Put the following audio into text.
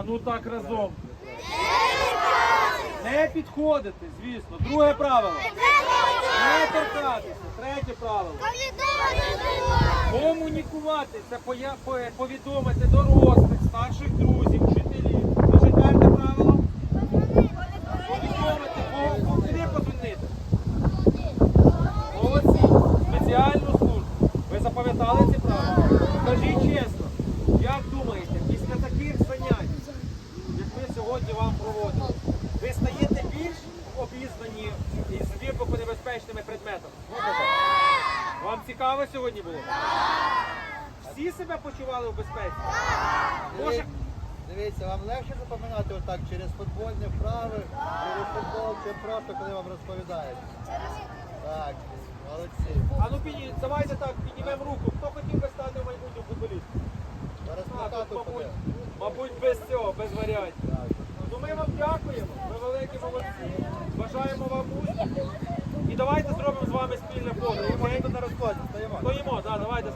А ну так разом. Не підходити, звісно. Друге правило. Не торкатися. Третє правило. Комунікувати це повідомити дорослих, старших друзів, вчителів. Четверте правило. Повідомити, по- по- куди подзвонити. Молодці. Спеціальну службу. Ви запам'ятали ці правила? Скажіть чесно, як думаєте, обізнані із вибухонебезпечними предметами? Вам цікаво сьогодні було? Всі себе почували в безпеці? Може, Дивіться, вам легше запам'ятати отак через футбольні вправи, через футбол, чи просто коли вам розповідають. Так, молодці. а ну підні, давайте так, піднімемо руку. Хто хотів би стати в майбутньому футболістом? Зараз А, тут, мабуть, мабуть, без цього, без варіантів. Так. Ну ми вам дякуємо, ви великі молодці. Бажаємо вам успіхів. І давайте зробимо з вами спільне фото. Стоїмо. так, да, давайте.